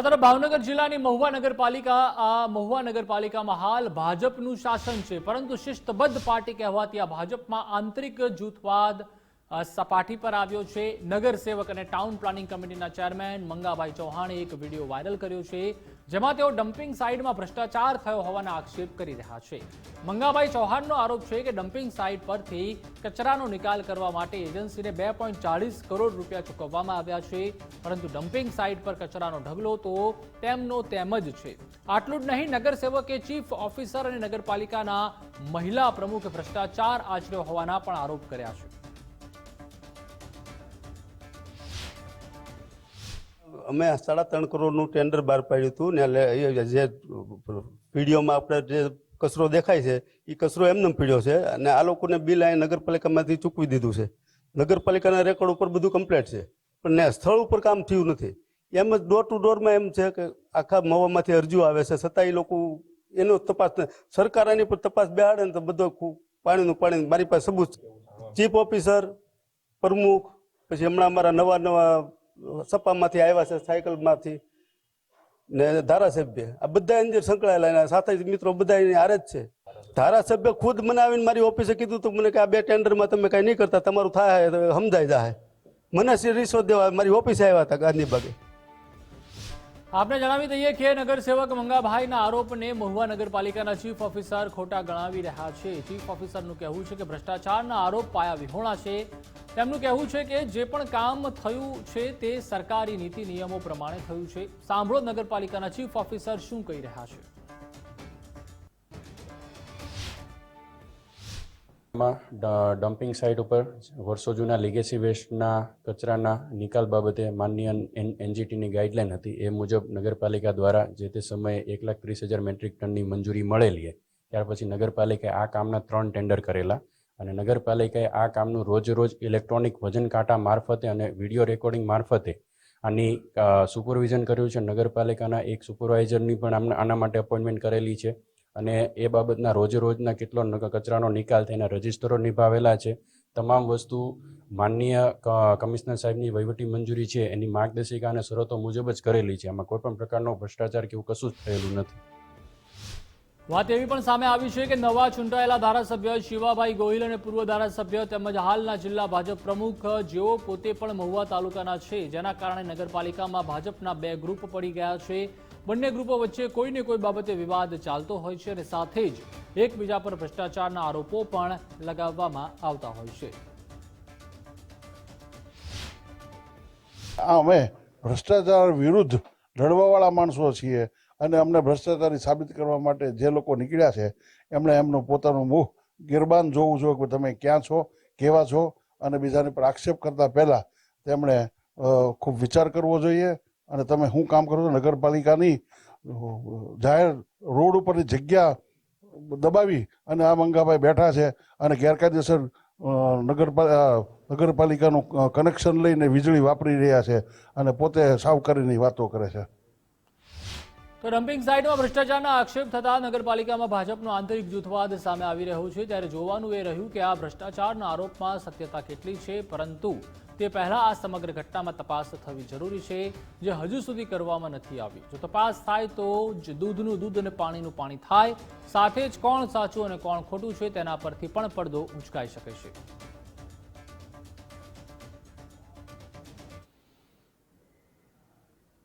તો ભાવનગર જિલ્લાની મહુવા નગરપાલિકા, આ મહુવા નગરપાલિકામાં હાલ ભાજપનું શાસન છે. પરંતુ શિસ્તબદ્ધ પાર્ટી કહેવાતી આ ભાજપમાં આંતરિક જૂથવાદ સપાટી પર આવ્યો છે નગરસેવક અને ટાઉન પ્લાનિંગ કમિટીના ચેરમેન મંગાભાઈ ચૌહાણે એક વીડિયો વાયરલ કર્યો છે, જેમાં તેઓ ડમ્પિંગ સાઇટમાં ભ્રષ્ટાચાર થયો હોવાના આક્ષેપ કરી રહ્યા છે. મંગાભાઈ ચૌહાણનો આરોપ છે કે ડમ્પિંગ સાઇટ પરથી કચરાનો નિકાલ કરવા માટે એજન્સીને બે કરોડ રૂપિયા ચૂકવવામાં આવ્યા છે, પરંતુ ડમ્પિંગ સાઇટ પર કચરાનો ઢગલો તો તેમનો તેમ જ છે. આટલું જ નહીં નગરસેવકે ચીફ ઓફિસર અને નગરપાલિકાના મહિલા પ્રમુખ ભ્રષ્ટાચાર આચર્યો હોવાના પણ આરોપ કર્યા છે. અમે સાડા ત્રણ કરોડનું ટેન્ડર બહાર પાડ્યું હતું ને જે વિડીયોમાં આપણે જે કચરો દેખાય છે એ કચરો એમને પીડ્યો છે અને આ લોકોને બિલ અહીં નગરપાલિકામાંથી ચૂકવી દીધું છે. નગરપાલિકાના રેકોર્ડ ઉપર બધું કમ્પ્લેટ છે. પણ ને સ્થળ ઉપર કામ થયું નથી. એમ જ ડોર ટુ ડોરમાં એમ છે કે આખા મવામાંથી અરજીઓ આવે છે, છતાં એ લોકો એનો તપાસ સરકાર એની પર તપાસ બેહાડે ને તો બધો પાણીનું પાણી, મારી પાસે સબૂત ચીફ ઓફિસર પ્રમુખ, પછી હમણાં અમારા નવા નવા સપામાંથી આવ્યા છે, સાયકલમાંથી. ને ધારાસભ્ય. આ બધા અંદર સંકળાયેલા એના સાથે મિત્રો બધા એની હારે જ છે. ધારાસભ્ય ખુદ મને આવીને મારી ઓફિસે કીધું હતું મને કે આ બે ટેન્ડરમાં તમે કાંઈ નહીં કરતા, તમારું થાય તો સમજાઈ જાય મને શ્રી રિશ્વત દેવા મારી ઓફિસે આવ્યા હતા ગાંધીબાગે આપને જણાવી દઈએ કે નગરસેવક મંગાભાઈના આરોપને મહુવા નગરપાલિકાના ચીફ ઓફિસર ખોટા ગણાવી રહ્યા છે. ચીફ ઓફિસરનું કહેવું છે કે ભ્રષ્ટાચારના આરોપ પાયા વિહોણા છે. તેમનું કહેવું છે કે જે પણ કામ થયું છે તે સરકારી નીતિ નિયમો પ્રમાણે થયું છે. સાંભળો નગરપાલિકાના ચીફ ઓફિસર શું કહી રહ્યા છે. માં ડમ્પિંગ સાઇટ ઉપર, વર્ષો જૂના લીગેસી વેસ્ટના કચરાના નિકાલ બાબતે માનનીય એન- એનજીટીની ગાઈડલાઇન હતી. એ મુજબ નગરપાલિકા દ્વારા જે તે સમયે એક લાખ ત્રીસ હજાર મેટ્રિક ટનની મંજૂરી મળેલી ત્યાર પછી નગરપાલિકાએ આ કામના ત્રણ ટેન્ડર કરેલા અને નગરપાલિકાએ આ કામનું રોજ રોજ ઇલેક્ટ્રોનિક વજન કાંટા મારફતે અને વીડિયો રેકોર્ડિંગ મારફતે આની સુપરવિઝન કર્યું છે. નગરપાલિકાના એક સુપરવાઇઝરની પણ આના માટે અપોઇન્ટમેન્ટ કરેલી છે. અને એ બાબતના રોજે રોજના કેટલો કચરાનો નિકાલ થઈને રજિસ્ટરો નિભાવેલા છે. તમામ વસ્તુ માનનીય કમિશનર સાહેબની વહીવટી મંજૂરી છે. એની માર્ગદર્શિકા અને શરતો મુજબ જ કરેલી છે. આમાં કોઈ પણ પ્રકારનો ભ્રષ્ટાચાર કે એવું કશું જ થયેલું નથી. વાત એવી પણ સામે આવી છે કે નવા ચૂંટાયેલા ધારાસભ્ય શિવાભાઈ ગોહિલ અને પૂર્વ ધારાસભ્ય તેમજ હાલના જિલ્લા ભાજપ પ્રમુખ, જેઓ પોતે પણ મહુવા તાલુકાના છે, જેના કારણે નગરપાલિકામાં ભાજપના બે ગ્રુપ પડી ગયા છે. બંને ગ્રુપો વચ્ચે કોઈને કોઈ બાબતે વિવાદ ચાલતો હોય છે અને સાથે જ એકબીજા પર ભ્રષ્ટાચારના આરોપો પણ લગાવવામાં આવતા હોય છે. અમે ભ્રષ્ટાચાર વિરુદ્ધ લડવાવાળા માણસો છીએ. અને અમને ભ્રષ્ટાચારી સાબિત કરવા માટે જે લોકો નીકળ્યા છે, એમણે એમનું પોતાનું મુખ ગિરબાન જોવું જોઈએ કે તમે ક્યાં છો, કેવા છો અને બીજાની પર આક્ષેપ કરતા પહેલા તેમણે ખૂબ વિચાર કરવો જોઈએ અને તમે શું કામ કરો છો? નગરપાલિકાની જાહેર રોડ ઉપરની જગ્યા દબાવી અને આ મંગાભાઈ બેઠા છે અને ગેરકાયદેસર નગરપાલિકા નગરપાલિકાનું કનેક્શન લઈને વીજળી વાપરી રહ્યા છે અને પોતે સાવકારીની વાતો કરે છે. તો ડમ્પિંગ સાઇટમાં ભ્રષ્ટાચારના આક્ષેપ થતા નગરપાલિકામાં ભાજપનો આંતરિક જૂથવાદ સામે આવી રહ્યો છે. ત્યારે જોવાનું એ રહ્યું કે આ ભ્રષ્ટાચારના આરોપમાં સત્યતા કેટલી છે, પરંતુ તે પહેલા આ સમગ્ર ઘટનામાં તપાસ થવી જરૂરી છે, જે હજુ સુધી કરવામાં નથી આવી. જો તપાસ થાય તો જ દૂધનું દૂધ અને પાણીનું પાણી થાય. સાથે જ કોણ સાચું અને કોણ ખોટું છે તેના પરથી પણ પડદો ઉંચકાઈ શકે છે.